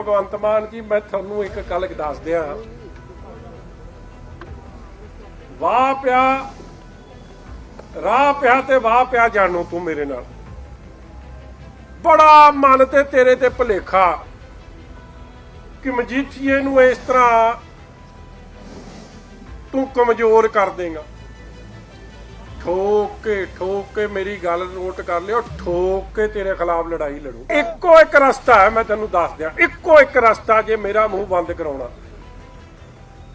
ਭਗਵੰਤ ਮਾਨ ਜੀ, ਮੈਂ ਤੁਹਾਨੂੰ ਇੱਕ ਗੱਲ ਦੱਸ ਦਿਆਂ। ਵਾਹ ਪਿਆ, ਰਾਹ ਪਿਆ ਤੇ ਵਾਹ ਪਿਆ ਜਾਣੋ ਤੂੰ ਮੇਰੇ ਨਾਲ। ਬੜਾ ਮਨ ਤੇ ਤੇਰੇ ਤੇ ਭੁਲੇਖਾ। ਕਿ ਮਜੀਠੀਏ ਨੂੰ ਇਸ ਤਰ੍ਹਾਂ ਤੂੰ ਕਮਜ਼ੋਰ ਕਰ ਦੇਗਾ। ਠੋਕ ਕੇ ਠੋਕ ਕੇ ਮੇਰੀ ਗੱਲ ਨੋਟ ਕਰ ਲਿਓ, ਠੋਕ ਕੇ ਤੇਰੇ ਖਿਲਾਫ ਲੜਾਈ ਲੜੂ। ਇੱਕੋ ਇੱਕ ਰਸਤਾ ਹੈ, ਮੈਂ ਤੈਨੂੰ ਦੱਸ ਦਿਆਂ, ਇੱਕੋ ਇੱਕ ਰਸਤਾ ਜੇ ਮੇਰਾ ਮੂੰਹ ਬੰਦ ਕਰਾਉਣਾ।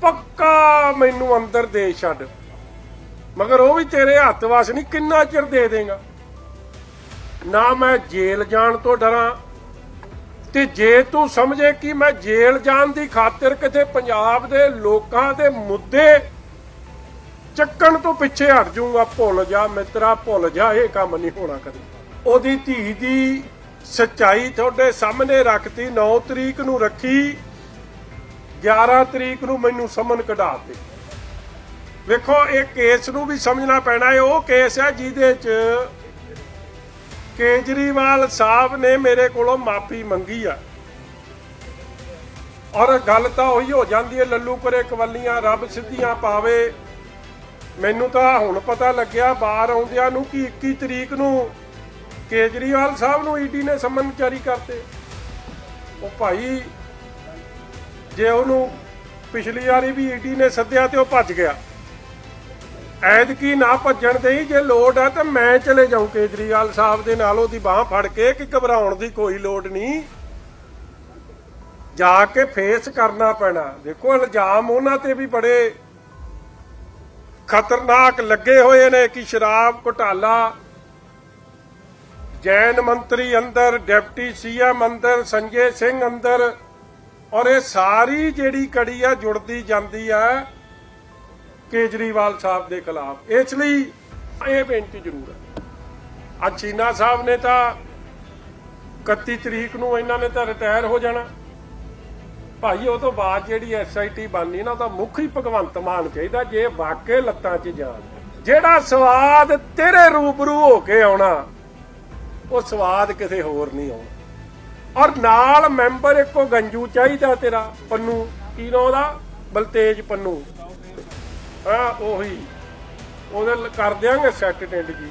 ਪੱਕਾ ਮੈਨੂੰ ਅੰਦਰ ਦੇ ਛੱਡ। ਮਗਰ ਉਹ ਵੀ ਤੇਰੇ ਹੱਥ ਵਾਸ ਨਹੀਂ, ਕਿੰਨਾ ਚਿਰ ਦੇ ਦੇਗਾ? ਨਾ ਮੈਂ ਜੇਲ੍ਹ ਜਾਣ ਤੋਂ ਡਰਾਂ, ਤੇ ਜੇ ਤੂੰ ਸਮਝੇ ਕਿ ਮੈਂ ਜੇਲ੍ਹ ਜਾਣ ਦੀ ਖਾਤਰ ਕਿਤੇ ਪੰਜਾਬ ਦੇ ਲੋਕਾਂ ਦੇ ਮੁੱਦੇ ਚੱਕਣ ਤੋਂ ਪਿੱਛੇ ਹਟ ਜਾਊਗਾ, ਭੁੱਲ ਜਾ ਮਿੱਤਰਾ, ਭੁੱਲ ਜਾ, ਇਹ ਕੰਮ ਨਹੀਂ ਹੋਣਾ ਕਦੇ। ਉਹਦੀ ਧੀ ਦੀ ਸੱਚਾਈ ਤੁਹਾਡੇ ਸਾਹਮਣੇ ਰੱਖਤੀ 9 ਤਰੀਕ ਨੂੰ ਰੱਖੀ 11 ਤਰੀਕ ਨੂੰ ਮੈਨੂੰ ਸਮਨ ਕਢਾਤੇ ਵੇਖੋ, ਇਹ ਕੇਸ ਨੂੰ ਵੀ ਸਮਝਣਾ ਪੈਣਾ ਹੈ, ਉਹ ਕੇਸ ਹੈ ਜਿਹਦੇ 'ਚ ਕੇਜਰੀਵਾਲ ਸਾਹਿਬ ਨੇ ਮੇਰੇ ਕੋਲੋਂ ਮਾਫੀ ਮੰਗੀ ਆ। ਔਰ ਗੱਲ ਤਾਂ ਉਹੀ ਹੋ ਜਾਂਦੀ ਹੈ, ਲੱਲੂ ਕਰੇ ਕਵੱਲੀਆਂ, ਰੱਬ ਸਿੱਧੀਆਂ ਪਾਵੇ। ਮੈਨੂੰ ਤਾਂ ਹੁਣ ਪਤਾ ਲੱਗਿਆ ਬਾਹਰ ਆਉਂਦਿਆਂ ਨੂੰ ਕਿ 21 ਤਰੀਕ ਨੂੰ ਕੇਜਰੀਵਾਲ ਸਾਹਿਬ ਨੂੰ ਈਡੀ ਨੇ ਸੰਮਨ ਜਾਰੀ ਕਰਤੇ। ਉਹ ਭਾਈ, ਜੇ ਉਹਨੂੰ ਪਿਛਲੀ ਵਾਰੀ ਵੀ ਈਡੀ ਨੇ ਸੱਦਿਆ ਤੇ ਉਹ ਭੱਜ ਗਿਆ। ਐਤਕੀ ਨਾ ਭੱਜਣ ਦੇ ਜੇ ਲੋੜ ਹੈ ਤਾਂ ਮੈਂ ਚਲੇ ਜਾਊਂ ਕੇਜਰੀਵਾਲ ਸਾਹਿਬ ਦੇ ਨਾਲ, ਉਹਦੀ ਬਾਹ ਫੜ ਕੇ ਕਿ ਘਬਰਾਉਣ ਦੀ ਕੋਈ ਲੋੜ ਨਹੀਂ। ਜਾ ਕੇ ਫੇਸ ਕਰਨਾ ਪੈਣਾ। ਦੇਖੋ, ਇਲਜ਼ਾਮ ਉਹਨਾਂ ਤੇ ਵੀ ਬੜੇ ਖਤਰਨਾਕ ਲੱਗੇ ਹੋਏ ਨੇ ਕਿ ਸ਼ਰਾਬ ਘੁਟਾਲਾ। ਜੈਨ ਮੰਤਰੀ ਅੰਦਰ, ਡਿਪਟੀ ਸੀਐਮ ਅੰਦਰ, ਸੰਜੇ ਸਿੰਘ ਅੰਦਰ, ਔਰ ਇਹ ਸਾਰੀ ਜਿਹੜੀ ਕੜੀ ਆ, ਜੁੜਦੀ ਜਾਂਦੀ ਆ ਕੇਜਰੀਵਾਲ ਸਾਹਿਬ ਦੇ ਖਿਲਾਫ। ਇਸ ਲਈ ਇਹ ਬੇਨਤੀ ਜ਼ਰੂਰ ਹੈ। ਅੱਜ ਚੀਨਾ ਸਾਹਿਬ ਨੇ ਤਾਂ 31 ਤਰੀਕ ਨੂੰ ਇਹਨਾਂ ਨੇ ਤਾਂ ਰਿਟਾਇਰ ਹੋ ਜਾਣਾ। ਭਾਈ, ਉਹ ਤੋਂ ਬਾਅਦ ਜਿਹੜੀ ਐਸਆਈਟੀ ਬਣਨੀ ਨਾ ਉਹਦਾ ਮੁੱਖ ਹੀ ਭਗਵੰਤ ਮਾਨ ਚਾਹੀਦਾ, ਜੇ ਵਾਕਈ ਲੱਤਾਂ 'ਚ ਜਾਣ। ਜਿਹੜਾ ਸਵਾਦ ਤੇਰੇ ਰੂਬਰੂ ਹੋ ਕੇ ਆਉਣਾ, ਉਹ ਸਵਾਦ ਕਿਸੇ ਹੋਰ ਨਹੀਂ ਆਉਣਾ। ਔਰ ਨਾਲ ਮੈਂਬਰ ਇੱਕੋ ਗੰਜੂ ਚਾਹੀਦਾ ਤੇਰਾ, ਪੰਨੂ। ਕੀ ਨਾਂ ਉਹਦਾ? ਬਲਤੇਜ ਪੰਨੂ। ਹਾਂ, ਉਹੀ। ਉਹਦੇ ਕਰ ਦਿਆਂਗੇ ਸੈੱਟ ਟਿੰਡ ਜੀ।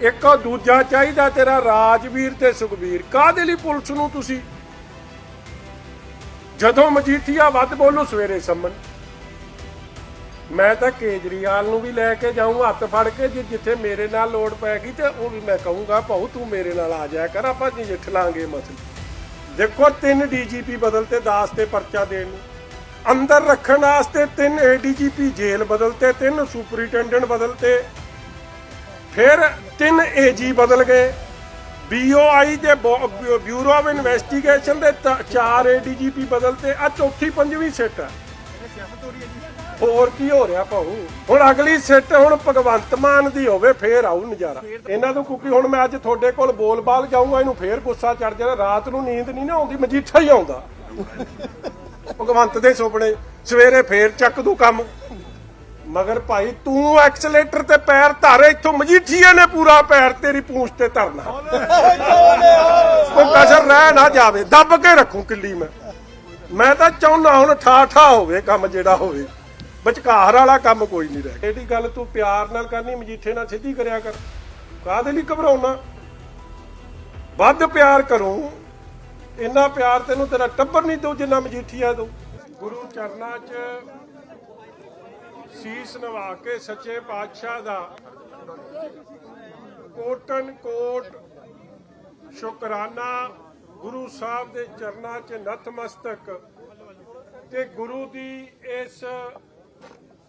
ਇੱਕ ਦੂਜਾ ਚਾਹੀਦਾ ਤੇਰਾ, ਰਾਜਵੀਰ ਤੇ ਸੁਖਬੀਰ। ਕਾਹਦੇ ਲਈ ਪੁਲਿਸ ਨੂੰ ਤੁਸੀਂ ਜਦੋਂ ਮਜੀਠੀਆ ਵੱਧ ਬੋਲੂ ਸਵੇਰੇ ਸੰਮਨ। ਮੈਂ ਤਾਂ ਕੇਜਰੀਵਾਲ ਨੂੰ ਵੀ ਲੈ ਕੇ ਜਾਊਂ, ਹੱਥ ਫੜ ਕੇ ਜੇ ਜਿੱਥੇ ਮੇਰੇ ਨਾਲ ਲੋੜ ਪੈ ਗਈ ਤੇ ਉਹ ਵੀ ਮੈਂ ਕਹੂੰਗਾ ਭਾਊ ਤੂੰ ਮੇਰੇ ਨਾਲ ਆ ਜਾਇਆ ਕਰ, ਆਪਾਂ ਨਜਿੱਠ ਲਾਂਗੇ ਮਸਲੇ। ਦੇਖੋ, ਤਿੰਨ ਡੀਜੀਪੀ ਬਦਲਤੇ ਦਾਸ ਤੇ ਪਰਚਾ ਦੇਣ ਨੂੰ। ਅੰਦਰ ਰੱਖਣ ਵਾਸਤੇ ਤਿੰਨ ਏਡੀਜੀਪੀ ਜੇਲ੍ਹ ਬਦਲਤੇ, ਤਿੰਨ ਸੁਪਰੀਟੈਂਡੈਂਟ ਬਦਲਤੇ। ਫਿਰ ਤਿੰਨ ਏਜੀ ਬਦਲ ਗਏ। ਬੀਓਆਈ ਦੇ ਬਿਊਰੋ ਆਫ ਇਨਵੈਸਟੀਗੇਸ਼ਨ ਦੇ ਤ- ਚਾਰ ਏਡੀਜੀਪੀ ਬਦਲਤੇ ਆ ਚੌਥੀ ਪੰਜਵੀਂ ਸਿੱਟ ਆ। ਹੋਰ ਕੀ ਹੋ ਰਿਹਾ ਭਾਊ? ਹੁਣ ਅਗਲੀ ਸਿੱਟ ਹੁਣ ਭਗਵੰਤ ਮਾਨ ਦੀ ਹੋਵੇ ਫੇਰ ਆਊ ਨਜ਼ਾਰਾ। ਇਹਨਾਂ ਤੋਂ ਕਿਉਂਕਿ ਹੁਣ ਮੈਂ ਅੱਜ ਤੁਹਾਡੇ ਕੋਲ ਬੋਲ-ਬਾਲ ਜਾਊਂਗਾ ਇਹਨੂੰ ਫੇਰ ਗੁੱਸਾ ਚੜ ਜਾਣਾ। ਰਾਤ ਨੂੰ ਨੀਂਦ ਨਹੀਂ ਨਾ ਆਉਂਦੀ ਮਜੀਠਾ ਹੀ ਆਉਂਦਾ। ਭਗਵੰਤ ਦੇ ਸੁਪਨੇ ਸਵੇਰੇ ਫੇਰ ਚੱਕ ਦੂ ਕੰਮ। ਮਗਰ ਭਾਈ, ਤੂੰ ਐਕਸਲੇਟਰ ਤੇ ਪੈਰ ਧਰ, ਇੱਥੋਂ ਮਜੀਠੀਏ ਨੇ ਪੂਰਾ ਪੈਰ ਤੇਰੀ ਪੂੰਛ ਤੇ ਧਰਨਾ। ਉਹ ਕਸਰ ਰਹਿ ਨਾ ਜਾਵੇ, ਦੱਬ ਕੇ ਰੱਖੂ ਕਿੱਲੀ ਮੈਂ। ਮੈਂ ਤਾਂ ਚਾਹੁੰਦਾ ਹੁਣ ਠਾ ਠਾ ਹੋਵੇ, ਕੰਮ ਜਿਹੜਾ ਹੋਵੇ। ਵਿਚਕਾਰ ਵਾਲਾ ਕੰਮ ਕੋਈ ਨਹੀਂ ਰਹਿ ਇਹਦੀ ਗੱਲ ਤੂੰ ਪਿਆਰ ਨਾਲ ਕਰਨੀ, ਮਜੀਠੇ ਨਾਲ ਸਿੱਧੀ ਕਰਿਆ ਕਰ। ਕਾਹਦੇ ਲਈ ਘਬਰਾਉਣਾ? ਵੱਧ ਪਿਆਰ ਕਰੋ। ਇੰਨਾ ਪਿਆਰ ਤੈਨੂੰ ਤੇਰਾ ਟੱਬਰ ਨਹੀਂ ਦੋ ਜਿੰਨਾ ਮਜੀਠੀਆ ਦੋ ਗੁਰੂ ਚਰਨਾਂ 'ਚ ਸੀਸ ਨਵਾ ਕੇ ਸੱਚੇ ਪਾਤਸ਼ਾਹ ਦਾ ਕੋਟਨ ਕੋਟ ਸ਼ੁਕਰਾਨਾ ਗੁਰੂ ਸਾਹਿਬ ਦੇ ਚਰਨਾਂ 'ਚ ਨਤਮਸਤਕ ਤੇ ਗੁਰੂ ਦੀ ਇਸ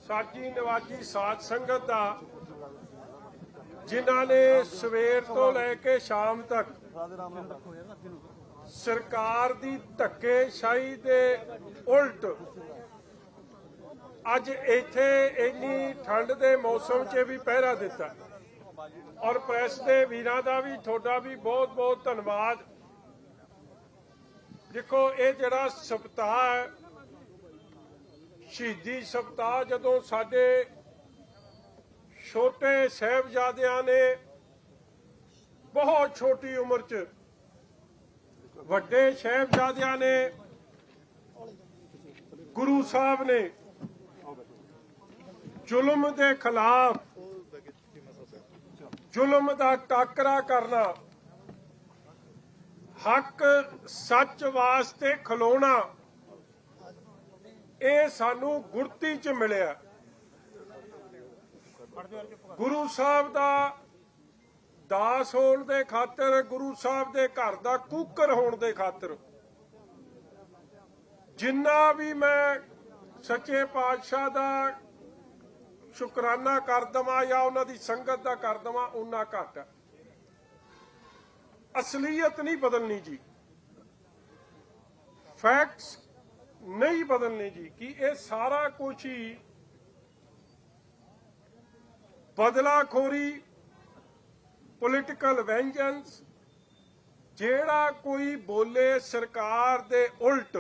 ਸਾਜੀ ਨਵਾਜੀ ਸਾਧ ਸੰਗਤ ਦਾ, ਜਿਨ੍ਹਾਂ ਨੇ ਸਵੇਰ ਤੋਂ ਲੈ ਕੇ ਸ਼ਾਮ ਤੱਕ ਸਰਕਾਰ ਦੀ ਧੱਕੇਸ਼ਾਹੀ ਦੇ ਉਲਟ ਅੱਜ ਇੱਥੇ ਇੰਨੀ ਠੰਡ ਦੇ ਮੌਸਮ 'ਚ ਵੀ ਪਹਿਰਾ ਦਿੱਤਾ। ਔਰ ਪ੍ਰੈਸ ਦੇ ਵੀਰਾਂ ਦਾ ਵੀ, ਤੁਹਾਡਾ ਵੀ ਬਹੁਤ ਬਹੁਤ ਧੰਨਵਾਦ। ਦੇਖੋ, ਇਹ ਜਿਹੜਾ ਸਪਤਾਹ ਹੈ, ਸ਼ਹੀਦੀ ਸਪਤਾਹ, ਜਦੋਂ ਸਾਡੇ ਛੋਟੇ ਸਾਹਿਬਜ਼ਾਦਿਆਂ ਨੇ ਬਹੁਤ ਛੋਟੀ ਉਮਰ 'ਚ ਵੱਡੇ ਸਾਹਿਬਜ਼ਾਦਿਆਂ ਨੇ ਗੁਰੂ ਸਾਹਿਬ ਨੇ ਜ਼ੁਲਮ ਦੇ ਖਿਲਾਫ ਜ਼ੁਲਮ ਦਾ ਟਾਕਰਾ ਕਰਨਾ, ਹੱਕ ਸੱਚ ਵਾਸਤੇ ਖਲੋਣਾ, ਇਹ ਸਾਨੂੰ ਗੁਰਤੀ ਚ ਮਿਲਿਆ। ਗੁਰੂ ਸਾਹਿਬ ਦਾ ਦਾਸ ਹੋਣ ਦੇ ਖਾਤਰ, ਗੁਰੂ ਸਾਹਿਬ ਦੇ ਘਰ ਦਾ ਕੂਕਰ ਹੋਣ ਦੇ ਖਾਤਰ, ਜਿੰਨਾ ਵੀ ਮੈਂ ਸੱਚੇ ਪਾਤਸ਼ਾਹ ਦਾ ਸ਼ੁਕਰਾਨਾ ਕਰ ਦਵਾਂ ਜਾਂ ਉਹਨਾਂ ਦੀ ਸੰਗਤ ਦਾ ਕਰ ਦਵਾਂ ਉਹਨਾਂ ਘੱਟ ਅਸਲੀਅਤ ਨਹੀਂ ਬਦਲਣੀ ਜੀ। ਫੈਕਟਸ ਨਹੀਂ ਬਦਲਣੇ ਜੀ, ਕਿ ਇਹ ਸਾਰਾ ਕੁਝ ਹੀ ਬਦਲਾਖੋਰੀ ਪੋਲਿਟੀਕਲ ਵੈਂਜੈਂਸ ਜਿਹੜਾ ਕੋਈ ਬੋਲੇ ਸਰਕਾਰ ਦੇ ਉਲਟ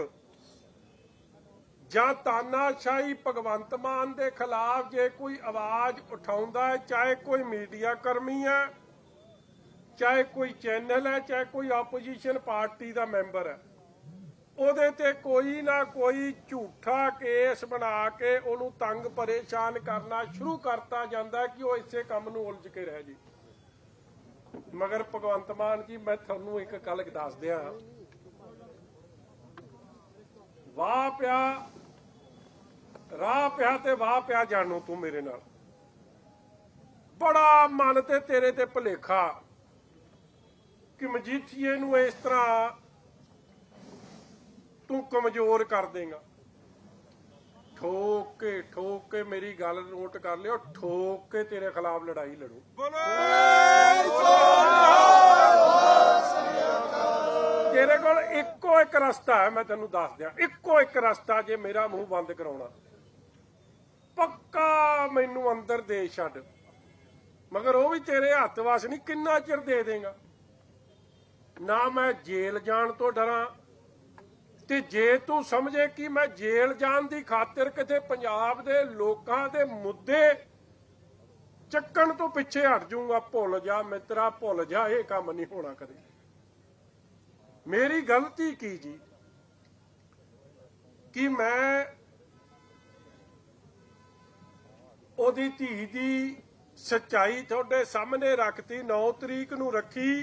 ਜਾਂ ਤਾਨਾਸ਼ਾਹੀ ਭਗਵੰਤ ਮਾਨ ਦੇ ਖਿਲਾਫ ਜੇ ਕੋਈ ਆਵਾਜ਼ ਉਠਾਉਂਦਾ ਹੈ, ਚਾਹੇ ਕੋਈ ਮੀਡੀਆ ਕਰਮੀ ਹੈ, ਚਾਹੇ ਕੋਈ ਚੈਨਲ ਹੈ, ਚਾਹੇ ਕੋਈ ਆਪੋਜੀਸ਼ਨ ਪਾਰਟੀ ਦਾ ਮੈਂਬਰ ਹੈ, ਉਹਦੇ ਤੇ ਕੋਈ ਨਾ ਕੋਈ ਝੂਠਾ ਕੇਸ ਬਣਾ ਕੇ ਉਹਨੂੰ ਤੰਗ ਪਰੇਸ਼ਾਨ ਕਰਨਾ ਸ਼ੁਰੂ ਕਰਤਾ ਜਾਂਦਾ ਕਿ ਉਹ ਇਸੇ ਕੰਮ ਨੂੰ ਉਲਝ ਕੇ ਰਹਿ ਜੀ। ਮਗਰ ਭਗਵੰਤ ਮਾਨ ਜੀ, ਮੈਂ ਤੁਹਾਨੂੰ ਇੱਕ ਗੱਲ ਦੱਸ ਦਿਆਂ। ਵਾਹ ਪਿਆ ਰਾਹ ਪਿਆ ਤੇ ਵਾਹ ਪਿਆ ਜਾਣੋ ਤੂੰ ਮੇਰੇ ਨਾਲ। ਬੜਾ ਮਨ ਤੇ ਤੇਰੇ ਤੇ ਭਲੇਖਾ ਕਿ ਮਜੀਠੀਏ ਨੂੰ ਇਸ ਤਰ੍ਹਾਂ ਤੂੰ ਕਮਜ਼ੋਰ ਕਰ ਦੇਗਾ। ਠੋਕ ਕੇ ਠੋਕ ਕੇ ਮੇਰੀ ਗੱਲ ਨੋਟ ਕਰ ਲਿਓ ਠੋਕ ਕੇ ਤੇਰੇ ਖਿਲਾਫ ਲੜਾਈ ਲੜੂ। ਤੇਰੇ ਕੋਲ ਇੱਕੋ ਇੱਕ ਰਸਤਾ ਹੈ ਮੈਂ ਤੈਨੂੰ ਦੱਸ ਦਿਆਂ ਇੱਕੋ ਇੱਕ ਰਸਤਾ ਜੇ ਮੇਰਾ ਮੂੰਹ ਬੰਦ ਕਰਾਉਣਾ। ਪੱਕਾ ਮੈਨੂੰ ਅੰਦਰ ਦੇ ਛੱਡ। ਮਗਰ ਉਹ ਵੀ ਤੇਰੇ ਹੱਥ ਵਸ ਨਹੀਂ, ਕਿੰਨਾ ਚਿਰ ਦੇ ਦੇਗਾ? ਨਾ ਮੈਂ ਜੇਲ੍ਹ ਜਾਣ ਤੋਂ ਡਰਾਂ, ਤੇ ਜੇ ਤੂੰ ਸਮਝੇ ਕਿ ਮੈਂ ਜੇਲ੍ਹ ਜਾਣ ਦੀ ਖਾਤਰ ਕਿਤੇ ਪੰਜਾਬ ਦੇ ਲੋਕਾਂ ਦੇ ਮੁੱਦੇ ਚੱਕਣ ਤੋਂ ਪਿੱਛੇ ਹਟ ਜਾਊਂਗਾ, ਭੁੱਲ ਜਾ ਮਿੱਤਰਾ, ਭੁੱਲ ਜਾ, ਇਹ ਕੰਮ ਨਹੀਂ ਹੋਣਾ ਕਦੇ। ਮੇਰੀ ਗਲਤੀ ਕੀ ਜੀ? ਕਿ ਮੈਂ ਉਹਦੀ ਧੀ ਦੀ ਸਚਾਈ ਤੁਹਾਡੇ ਸਾਹਮਣੇ ਰੱਖਤੀ 9 ਤਰੀਕ ਨੂੰ ਰੱਖੀ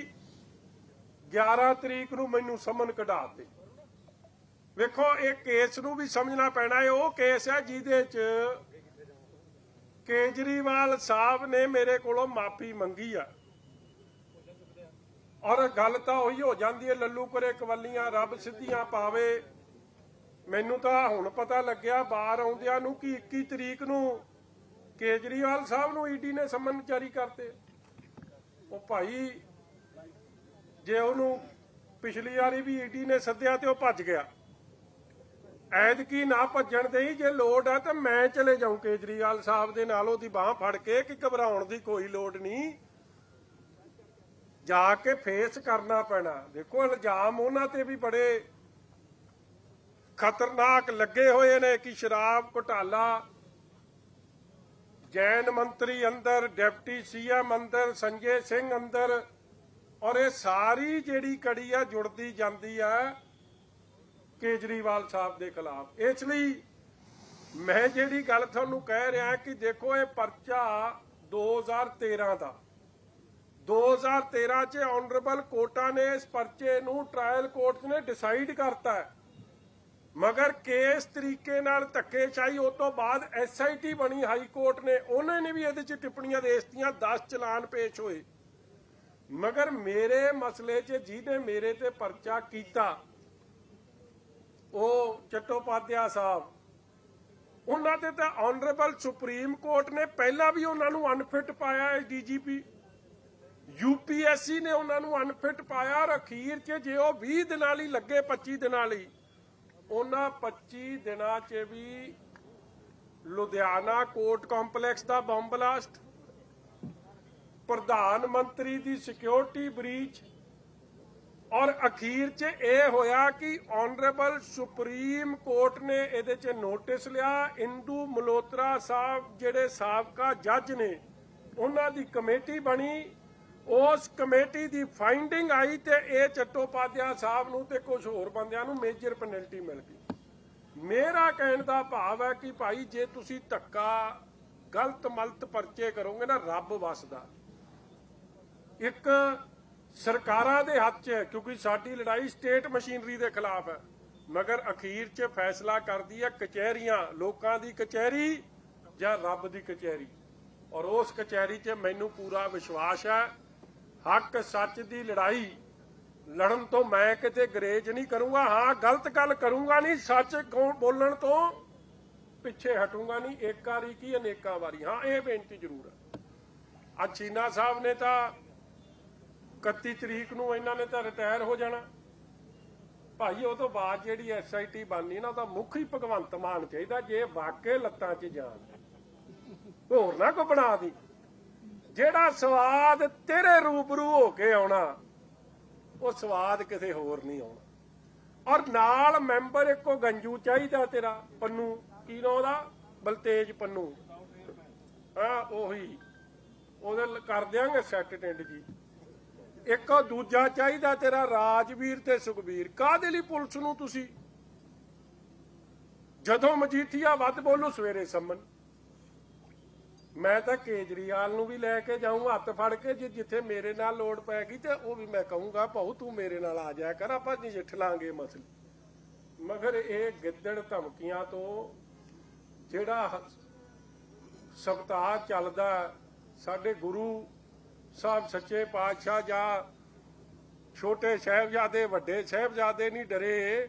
11 ਤਰੀਕ ਨੂੰ ਮੈਨੂੰ ਸਮਨ ਕਢਾ ਵੇਖੋ, ਇਹ ਕੇਸ ਨੂੰ ਵੀ ਸਮਝਣਾ ਪੈਣਾ ਹੈ, ਉਹ ਕੇਸ ਹੈ ਜਿਹਦੇ ਚ ਕੇਜਰੀਵਾਲ ਸਾਹਿਬ ਨੇ ਮੇਰੇ ਕੋਲੋਂ ਮਾਫੀ ਮੰਗੀ ਆ। ਔਰ ਗੱਲ ਤਾਂ ਉਹੀ ਹੋ ਜਾਂਦੀ ਹੈ, ਲੱਲੂ ਕਰੇ ਕਵੱਲੀਆਂ, ਰੱਬ ਸਿੱਧੀਆਂ ਪਾਵੇ। ਮੈਨੂੰ ਤਾਂ ਹੁਣ ਪਤਾ ਲੱਗਿਆ ਬਾਹਰ ਆਉਂਦਿਆਂ ਨੂੰ ਕਿ 21 ਤਰੀਕ ਨੂੰ ਕੇਜਰੀਵਾਲ ਸਾਹਿਬ ਨੂੰ ਈਡੀ ਨੇ ਸਮਨ ਜਾਰੀ ਕਰਤੇ। ਉਹ ਭਾਈ, ਜੇ ਉਹਨੂੰ ਪਿਛਲੀ ਵਾਰੀ ਵੀ ਈਡੀ ਨੇ ਸੱਦਿਆ ਤੇ ਉਹ ਭੱਜ ਗਿਆ। ਐਤਕੀ ਨਾ ਭੱਜਣ ਦੇਈ, ਜੇ ਲੋੜ ਆ ਤਾਂ ਮੈਂ ਚਲੇ ਜਾਉਂ ਕੇਜਰੀਵਾਲ ਸਾਹਿਬ ਦੇ ਨਾਲ, ਉਹਦੀ ਬਾਹ ਫੜ ਕੇ, ਕਿ ਘਬਰਾਉਣ ਦੀ ਕੋਈ ਲੋੜ ਨਹੀਂ। ਜਾ ਕੇ ਫੇਸ ਕਰਨਾ ਪੈਣਾ। ਦੇਖੋ, ਇਲਜ਼ਾਮ ਉਹਨਾਂ ਤੇ ਵੀ ਬੜੇ ਖਤਰਨਾਕ ਲੱਗੇ ਹੋਏ ਨੇ ਕਿ ਸ਼ਰਾਬ ਘੁਟਾਲਾ ਜੈਨ ਮੰਤਰੀ ਅੰਦਰ, ਡਿਪਟੀ ਸੀਐਮ ਅੰਦਰ, ਸੰਜੇ ਸਿੰਘ ਅੰਦਰ, ਔਰ ਇਹ ਸਾਰੀ ਜਿਹੜੀ ਕੜੀ ਆ, ਜੁੜਦੀ ਜਾਂਦੀ ਆ ਕੇਜਰੀਵਾਲ ਸਾਹਿਬ ਦੇ ਖਿਲਾਫ। ਇਸ ਲਈ ਮੈਂ ਜਿਹੜੀ ਗੱਲ ਤੁਹਾਨੂੰ ਕਹਿ ਰਿਹਾ ਕਿ ਦੇਖੋ ਇਹ ਪਰਚਾ 2013 ਦਾ। 2013 ਚ ਆਨਰੇਬਲ ਕੋਰਟਾਂ ਨੇ ਇਸ ਪਰਚੇ ਨੂੰ ਟ੍ਰਾਇਲ ਕੋਰਟ ਨੇ ਡਿਸਾਈਡ ਕਰਤਾ ਹੈ। ਮਗਰ ਕੇਸ ਤਰੀਕੇ ਨਾਲ ਧੱਕੇਸ਼ਾਹੀ ਉਸ ਤੋਂ ਬਾਅਦ ਐਸਆਈਟੀ ਬਣੀ ਹਾਈ ਕੋਰਟ ਨੇ, ਉਹਨਾਂ ਨੇ ਵੀ ਇਹਦੇ ਚ ਟਿੱਪਣੀਆਂ ਦੇ ਦਿੱਤੀਆਂ 10 ਚਲਾਨ ਪੇਸ਼ ਹੋਏ। ਮਗਰ ਮੇਰੇ ਮਸਲੇ 'ਚ ਜਿਹਨੇ ਮੇਰੇ ਤੇ ਪਰਚਾ ਕੀਤਾ, ਉਹ ਚਟੋਪਾਧਿਆ ਸਾਹਿਬ, ਉਹਨਾਂ ਤੇ ਤਾਂ ਆਨਰੇਬਲ ਸੁਪਰੀਮ ਕੋਰਟ ਨੇ ਪਹਿਲਾਂ ਵੀ ਉਹਨਾਂ ਨੂੰ ਅਨਫਿਟ ਪਾਇਆ ਹੈ ਡੀਜੀਪੀ ਯੂਪੀਐਸਸੀ ਨੇ ਉਹਨਾਂ ਨੂੰ ਅਨਫਿਟ ਪਾਇਆ ਔਰ ਅਖੀਰ 'ਚ, ਜੇ ਉਹ 20 ਦਿਨਾਂ ਲਈ ਲੱਗੇ 25 ਦਿਨਾਂ ਲਈ। ਉਹਨਾਂ 25 ਦਿਨਾਂ 'ਚ ਵੀ ਲੁਧਿਆਣਾ ਕੋਰਟ ਕੰਪਲੈਕਸ ਦਾ ਬੰਬ ਬਲਾਸਟ, ਪ੍ਰਧਾਨ ਮੰਤਰੀ ਦੀ ਸਿਕਿਉਰਿਟੀ ਬ੍ਰੀਚ ਔਰ ਅਖੀਰ 'ਚ ਇਹ ਹੋਇਆ ਕਿ ਆਨਰੇਬਲ ਸੁਪਰੀਮ ਕੋਰਟ ਨੇ ਇਹਦੇ 'ਚ ਨੋਟਿਸ ਲਿਆ, ਇੰਦੂ ਮਲੋਤਰਾ ਸਾਹਿਬ ਜਿਹੜੇ ਸਾਬਕਾ ਜੱਜ ਨੇ, ਉਹਨਾਂ ਦੀ ਕਮੇਟੀ ਬਣੀ ਉਸ ਕਮੇਟੀ ਦੀ ਫਾਈਂਡਿੰਗ ਆਈ ਤੇ ਇਹ ਚੱਟੋਪਾਧਿਆ ਸਾਹਿਬ ਨੂੰ ਤੇ ਕੁਝ ਹੋਰ ਬੰਦਿਆਂ ਨੂੰ ਮੇਜਰ ਪੈਨਲਟੀ ਮਿਲ ਗਈ। ਮੇਰਾ ਕਹਿਣ ਦਾ ਭਾਵ ਹੈ ਕਿ ਭਾਈ ਜੇ ਤੁਸੀਂ ਧੱਕਾ, ਗਲਤ ਮਲਤ ਪਰਚੇ ਕਰੋਗੇ ਨਾ, ਰੱਬ ਵਸਦਾ। ਇੱਕ ਸਰਕਾਰਾਂ ਦੇ ਹੱਥ 'ਚ ਹੈ ਕਿਉਂਕਿ ਸਾਡੀ ਲੜਾਈ ਸਟੇਟ ਮਸ਼ੀਨਰੀ ਦੇ ਖਿਲਾਫ ਹੈ, ਮਗਰ ਅਖੀਰ 'ਚ ਫੈਸਲਾ ਕਰਦੀ ਹੈ ਕਚਹਿਰੀਆਂ, ਲੋਕਾਂ ਦੀ ਕਚਹਿਰੀ ਜਾਂ ਰੱਬ ਦੀ ਕਚਹਿਰੀ। ਔਰ ਉਸ ਕਚਹਿਰੀ 'ਚ ਮੈਨੂੰ ਪੂਰਾ ਵਿਸ਼ਵਾਸ ਹੈ ਹੱਕ ਸੱਚ ਦੀ ਲੜਾਈ। ਲੜਨ ਤੋਂ ਮੈਂ ਕਿਤੇ ਗਰੇਜ ਨਹੀਂ ਕਰੂੰਗਾ। ਹਾਂ, ਗਲਤ ਗੱਲ ਕਰੂੰਗਾ ਨਹੀਂ, ਸੱਚ ਬੋਲਣ ਤੋਂ ਪਿੱਛੇ ਹਟੂੰਗਾ ਨਹੀਂ। ਇੱਕ ਵਾਰੀ ਕੀ, ਅਨੇਕਾਂ ਵਾਰੀ। ਹਾਂ, ਇਹ ਬੇਨਤੀ ਜ਼ਰੂਰ ਹੈ ਚੀਨਾ ਸਾਹਿਬ ਨੇ ਤਾਂ 31 ਤਰੀਕ ਨੂੰ ਇਹਨਾਂ ਨੇ ਤਾਂ ਰਿਟਾਇਰ ਹੋ ਜਾਣਾ। ਭਾਈ, ਉਹ ਤੋਂ ਬਾਅਦ ਜਿਹੜੀ ਐਸਆਈਟੀ ਬਣਨੀ ਨਾ ਉਹਦਾ ਮੁੱਖ ਹੀ ਭਗਵੰਤ ਮਾਨ ਚਾਹੀਦਾ, ਜੇ ਵਾਕਏ ਲੱਤਾਂ 'ਚ ਜਾਣ ਹੋਰ ਨਾ ਕੋ ਬਣਾ ਦੀ। ਜਿਹੜਾ ਸਵਾਦ ਤੇਰੇ ਰੂਬਰੂ ਹੋ ਕੇ ਆਉਣਾ, ਉਹ ਸਵਾਦ ਕਿਸੇ ਹੋਰ ਨਹੀਂ ਆਉਣਾ। ਔਰ ਨਾਲ ਮੈਂਬਰ ਇੱਕੋ ਗੰਜੂ ਚਾਹੀਦਾ ਤੇਰਾ, ਪੰਨੂ। ਕੀ ਨਾਂ ਉਹਦਾ? ਬਲਤੇਜ ਪੰਨੂ। ਹਾਂ, ਉਹੀ। ਉਹਦੇ ਕਰ ਦਿਆਂਗੇ ਸੈੱਟ ਟਿੰਡ ਜੀ। ਇੱਕ ਦੂਜਾ ਚਾਹੀਦਾ ਤੇਰਾ, ਰਾਜਵੀਰ ਤੇ ਸੁਖਬੀਰ। ਕਾਹਦੇ ਲਈ ਪੁਲਿਸ ਨੂੰ ਤੁਸੀਂ? ਜਦੋਂ ਮਜੀਠੀਆ ਵੱਧ ਬੋਲੂ, ਸਵੇਰੇ ਸੰਮਨ। ਮੈਂ ਤਾਂ ਕੇਜਰੀਵਾਲ ਨੂੰ ਵੀ ਲੈ ਕੇ ਜਾਊਂ, ਹੱਥ ਫੜ ਕੇ, ਜੇ ਜਿੱਥੇ ਮੇਰੇ ਨਾਲ ਲੋੜ ਪੈਗੀ ਤੇ ਉਹ ਵੀ ਮੈਂ ਕਹੂੰਗਾ, ਭਾਉ, ਤੂੰ ਮੇਰੇ ਨਾਲ ਆ ਜਾਇਆ ਕਰ, ਆਪਾਂ ਨਜਿੱਠ ਲਾਂਗੇ ਮਸਲੇ। ਮਗਰ ਇਹ ਗਿੱਦੜ ਧਮਕੀਆਂ ਤੋਂ ਜਿਹੜਾ ਸਬਤਾਹ ਚੱਲਦਾ, ਸਾਡੇ ਗੁਰੂ ਸਾਹਿਬ ਸੱਚੇ ਪਾਤਸ਼ਾਹ ਜਾਂ ਛੋਟੇ ਸਾਹਿਬਜ਼ਾਦੇ, ਵੱਡੇ ਸਾਹਿਬਜ਼ਾਦੇ ਨਹੀਂ ਡਰੇ,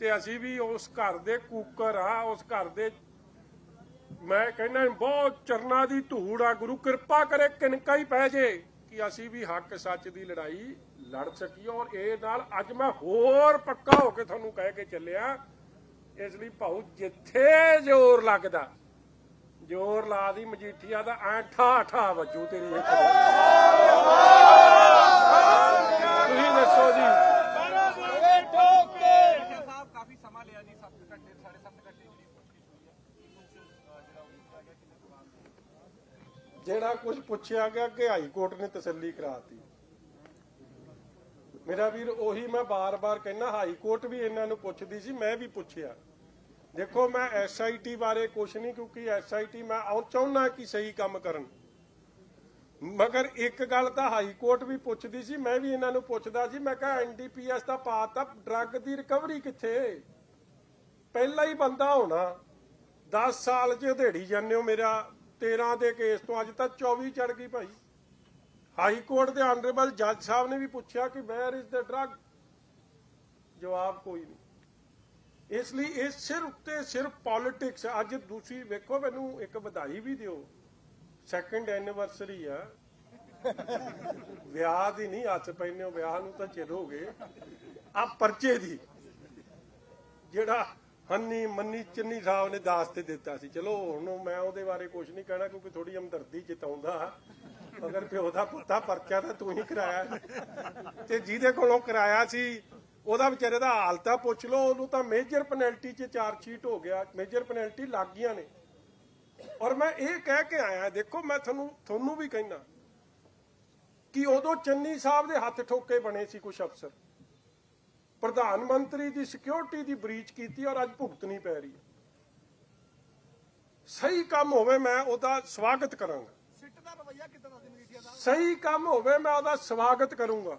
ਤੇ ਅਸੀਂ ਵੀ ਉਸ ਘਰ ਦੇ ਕੂਕਰ ਆ ਉਸ ਘਰ ਦੇ ਮੈਂ ਕਹਿੰਦਾ ਬਹੁਤ ਚਰਨਾ ਦੀ ਧੂੜ ਆ, ਗੁਰੂ ਕਿਰਪਾ ਕਰੇ ਕਿਨਕਾ ਹੀ ਪੈ ਜੇ ਕਿ ਅਸੀਂ ਵੀ ਹੱਕ ਸੱਚ ਦੀ ਲੜਾਈ ਲੜ ਸਕੀਏ ਔਰ ਇਹ ਨਾਲ ਅੱਜ ਮੈਂ ਹੋਰ ਪੱਕਾ ਹੋ ਕੇ ਤੁਹਾਨੂੰ ਕਹਿ ਕੇ ਚੱਲਿਆ, ਇਸ ਲਈ ਭਾਉ ਜਿੱਥੇ ਜ਼ੋਰ ਲੱਗਦਾ, ਜ਼ੋਰ ਲਾ ਦੀ ਮਜੀਠੀਆ ਦਾ ਐ ਠਾ ਠਾ ਵੱਜੂ ਤੇਰੀ ਤੁਸੀਂ ਦੱਸੋ ਜੀ ਜਿਹੜਾ ਕੁਝ ਪੁੱਛਿਆ ਗਿਆ ਕਿ ਹਾਈ ਕੋਰਟ ਨੇ ਤਸੱਲੀ ਕਰਾਤੀ। ਮੇਰਾ ਵੀਰ, ਉਹੀ ਮੈਂ ਬਾਰ-ਬਾਰ ਕਹਿੰਦਾ, ਹਾਈ ਕੋਰਟ ਵੀ ਇਹਨਾਂ ਨੂੰ ਪੁੱਛਦੀ ਸੀ, ਮੈਂ ਵੀ ਪੁੱਛਿਆ। ਦੇਖੋ, ਮੈਂ ਐਸਆਈਟੀ ਬਾਰੇ ਕੁਝ ਨਹੀਂ, ਕਿਉਂਕਿ ਐਸਆਈਟੀ ਮੈਂ ਚਾਹੁੰਦਾ ਕਿ ਸਹੀ ਕੰਮ ਕਰਨ। ਮਗਰ ਇੱਕ ਗੱਲ ਤਾਂ ਹਾਈ ਕੋਰਟ ਵੀ ਪੁੱਛਦੀ ਸੀ, ਮੈਂ ਵੀ ਇਹਨਾਂ ਨੂੰ ਪੁੱਛਦਾ ਸੀ, ਮੈਂ ਕਿਹਾ ਐਨਡੀਪੀਐਸ ਦਾ ਪਾਤਾ, ਡਰੱਗ ਦੀ ਰਿਕਵਰੀ ਕਿੱਥੇ? ਪਹਿਲਾ ਹੀ ਬੰਦਾ ਹੋਣਾ 10 ਸਾਲ ਚ ਉਧੇੜੀ ਜਾਂਦੇ ਹੋ ਮੇਰਾ 13 ਦੇ ਕੇਸ ਤੋਂ ਅੱਜ ਤੱਕ 24 ਚੜ ਗਈ ਭਾਈ। ਹਾਈ ਕੋਰਟ ਦੇ ਆਨਰੇਬਲ ਜੱਜ ਸਾਹਿਬ ਨੇ ਵੀ ਪੁੱਛਿਆ ਕਿ ਵੇਅਰ ਇਜ਼ ਦ ਡਰੱਗ ਜਵਾਬ ਕੋਈ ਨਹੀਂ। ਇਸ ਲਈ ਇਹ ਸਿਰਫ ਤੇ ਸਿਰਫ ਪੋਲਿਟਿਕਸ ਅੱਜ ਦੂਸਰੀ ਵੇਖੋ, ਮੈਨੂੰ ਇੱਕ ਵਧਾਈ ਵੀ ਦਿਓ। ਸੈਕੰਡ ਐਨੀਵਰਸਰੀ ਆ। ਵਿਆਹ ਦੀ ਨਹੀਂ, ਹੱਥ ਪੈਨੇ ਵਿਆਹ ਨੂੰ ਤਾਂ ਚਿਰ ਹੋ ਗਏ। ਆ ਪਰਚੇ ਦੀ। ਜਿਹੜਾ ਹੰਨੀ ਮੰਨੀ ਚੰਨੀ ਸਾਹਿਬ ਨੇ ਦਾਸ ਤੇ ਦਿੱਤਾ ਸੀ। ਚਲੋ, ਹੁਣ ਮੈਂ ਉਹਦੇ ਬਾਰੇ ਕੁਝ ਨਹੀਂ ਕਹਿਣਾ ਕਿਉਂਕਿ ਥੋੜੀ ਹਮਦਰਦੀ ਜਤਾਉਂਦਾ ਅਗਰ ਪਿਓ ਦਾ ਪੁੱਤਾ ਪਰਚਾ ਤਾਂ ਤੂੰ ਹੀ ਕਰਾਇਆ। ਤੇ ਜਿਹਦੇ ਕੋਲੋਂ ਕਰਾਇਆ ਸੀ, ਉਹਦਾ ਵਿਚਾਰੇ ਦਾ ਹਾਲ ਤਾਂ ਪੁੱਛ ਲਓ। ਉਹਨੂੰ ਤਾਂ ਮੇਜਰ ਪੈਨਲਟੀ 'ਚ ਚਾਰਜ ਸ਼ੀਟ ਹੋ ਗਿਆ। ਮੇਜਰ ਪੈਨਲਟੀ ਲੱਗ ਗਈਆਂ ਨੇ। ਔਰ ਮੈਂ ਇਹ ਕਹਿ ਕੇ ਆਇਆ, ਦੇਖੋ, ਮੈਂ ਤੁਹਾਨੂੰ ਤੁਹਾਨੂੰ ਵੀ ਕਹਿਣਾ ਕਿ ਉਦੋਂ ਚੰਨੀ ਸਾਹਿਬ ਦੇ ਹੱਥ ਠੋਕੇ ਬਣੇ ਸੀ ਕੁਝ ਅਫਸਰ। ਪ੍ਰਧਾਨ ਮੰਤਰੀ ਦੀ ਸਿਕਿਉਰਿਟੀ ਦੀ ਬ੍ਰੀਚ ਕੀਤੀ ਔਰ ਅੱਜ ਭੁਗਤਣੀ ਪੈ ਰਹੀ ਹੈ। ਸਹੀ ਕੰਮ ਹੋਵੇ ਮੈਂ ਉਹਦਾ ਸਵਾਗਤ ਕਰਾਂਗਾ। ਸਿੱਟ ਦਾ ਰਵਈਆ ਕਿਦਾਂ ਦਾ ਸੀ ਮਜੀਠੀਆ ਦਾ? ਸਹੀ ਕੰਮ ਹੋਵੇ ਮੈਂ ਉਹਦਾ ਸਵਾਗਤ ਕਰੂੰਗਾ।